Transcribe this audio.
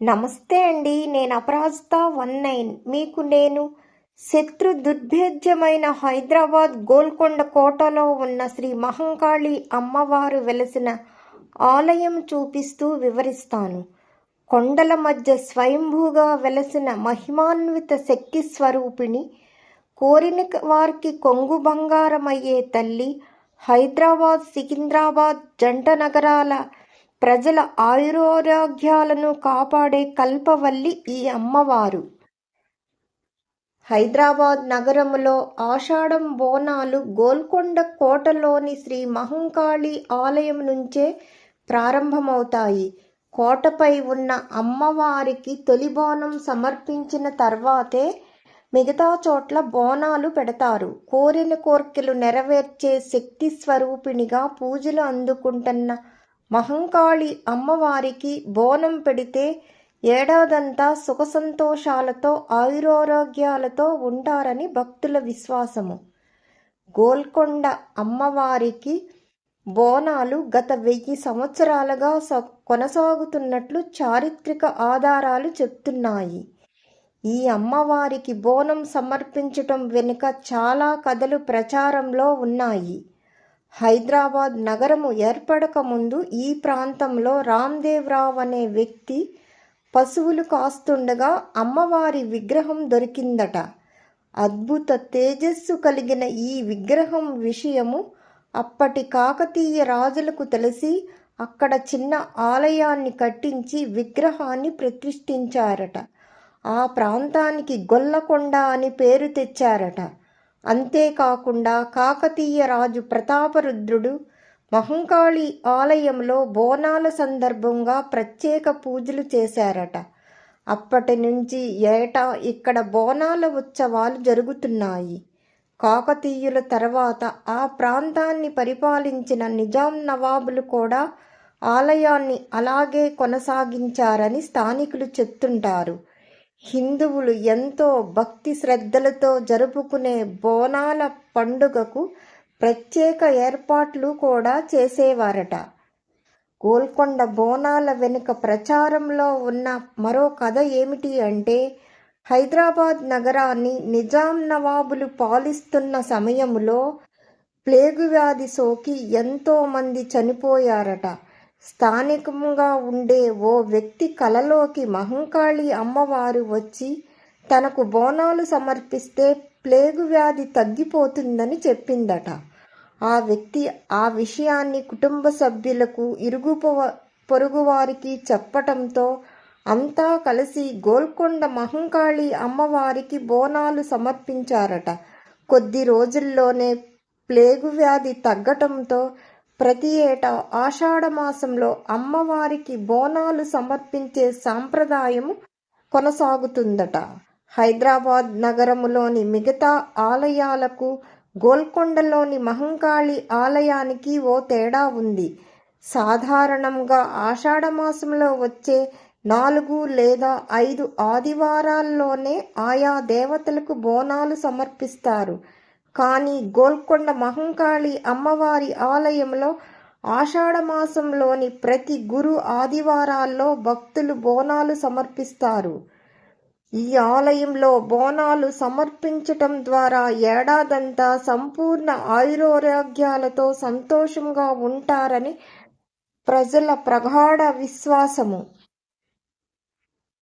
నమస్తే అండి నేను అపరాజిత వన్ నైన్. మీకు నేను శత్రు దుర్భేద్యమైన హైదరాబాద్ గోల్కొండ కోటలో ఉన్న శ్రీ మహంకాళి అమ్మవారు వెలసిన ఆలయం చూపిస్తూ వివరిస్తాను. కొండల మధ్య స్వయంభూగా వెలసిన మహిమాన్విత శక్తి స్వరూపిణి కోరిన వారికి కొంగు బంగారమయ్యే తల్లి హైదరాబాద్ సికింద్రాబాద్ జంట నగరాల ప్రజల ఆయురారోగ్యాలను కాపాడే కల్పవల్లి ఈ అమ్మవారు. హైదరాబాద్ నగరములో ఆషాఢం బోనాలు గోల్కొండ కోటలోని శ్రీ మహంకాళి ఆలయం నుంచే ప్రారంభమవుతాయి. కోటపై ఉన్న అమ్మవారికి తొలి బోనం సమర్పించిన తర్వాతే మిగతా చోట్ల బోనాలు పెడతారు. కోరిన కోర్కెలు నెరవేర్చే శక్తి స్వరూపిణిగా పూజలు అందుకుంటున్న మహంకాళి అమ్మవారికి బోనం పెడితే ఏడాదంతా సుఖ సంతోషాలతో ఆయురారోగ్యాలతో ఉంటారని భక్తుల విశ్వాసము. గోల్కొండ అమ్మవారికి బోనాలు గత వెయ్యి సంవత్సరాలుగా స కొనసాగుతున్నట్లు చారిత్రక ఆధారాలు చెప్తున్నాయి. ఈ అమ్మవారికి బోనం సమర్పించటం వెనుక చాలా కథలు ప్రచారంలో ఉన్నాయి. హైదరాబాద్ నగరము ఏర్పడక ముందు ఈ ప్రాంతంలో రామ్దేవ్రావ్ అనే వ్యక్తి పశువులు కాస్తుండగా అమ్మవారి విగ్రహం దొరికిందట. అద్భుత తేజస్సు కలిగిన ఈ విగ్రహం విషయము అప్పటి కాకతీయ రాజులకు తెలిసి అక్కడ చిన్న ఆలయాన్ని కట్టించి విగ్రహాన్ని ప్రతిష్ఠించారట. ఆ ప్రాంతానికి గొల్లకొండ అని పేరు తెచ్చారట. అంతేకాకుండా కాకతీయ రాజు ప్రతాపరుద్రుడు మహంకాళి ఆలయంలో బోనాల సందర్భంగా ప్రత్యేక పూజలు చేశారట. అప్పటి నుంచి ఏటా ఇక్కడ బోనాల ఉత్సవాలు జరుగుతున్నాయి. కాకతీయుల తర్వాత ఆ ప్రాంతాన్ని పరిపాలించిన నిజాం నవాబులు కూడా ఆలయాన్ని అలాగే కొనసాగించారని స్థానికులు చెప్తుంటారు. హిందువులు ఎంతో భక్తి శ్రద్ధలతో జరుపుకునే బోనాల పండుగకు ప్రత్యేక ఏర్పాట్లు కూడా చేసేవారట. గోల్కొండ బోనాల వెనుక ప్రచారంలో ఉన్న మరో కథ ఏమిటి అంటే హైదరాబాద్ నగరాన్ని నిజాం నవాబులు పాలిస్తున్న సమయంలో ప్లేగు వ్యాధి సోకి ఎంతోమంది చనిపోయారట. స్థానికంగా ఉండే ఓ వ్యక్తి కలలోకి మహంకాళి అమ్మవారు వచ్చి తనకు బోనాలు సమర్పిస్తే ప్లేగు వ్యాధి తగ్గిపోతుందని చెప్పిందట. ఆ వ్యక్తి ఆ విషయాన్ని కుటుంబ సభ్యులకు ఇరుగు పొరుగువారికి చెప్పటంతో అంతా కలిసి గోల్కొండ మహంకాళి అమ్మవారికి బోనాలు సమర్పించారట. కొద్ది రోజుల్లోనే ప్లేగు వ్యాధి తగ్గటంతో ప్రతి ఏటా ఆషాఢమాసంలో అమ్మవారికి బోనాలు సమర్పించే సాంప్రదాయం కొనసాగుతుందట. హైదరాబాద్ నగరములోని మిగతా ఆలయాలకు గోల్కొండలోని మహంకాళి ఆలయానికి ఓ తేడా ఉంది. సాధారణంగా ఆషాఢమాసంలో వచ్చే నాలుగు లేదా ఐదు ఆదివారాల్లోనే ఆయా దేవతలకు బోనాలు సమర్పిస్తారు. కానీ గోల్కొండ మహంకాళి అమ్మవారి ఆలయంలో ఆషాఢమాసంలోని ప్రతి గురు ఆదివారాల్లో భక్తులు బోనాలు సమర్పిస్తారు. ఈ ఆలయంలో బోనాలు సమర్పించటం ద్వారా ఏడాదంతా సంపూర్ణ ఆయురారోగ్యాలతో సంతోషంగా ఉంటారని ప్రజల ప్రగాఢ విశ్వాసము.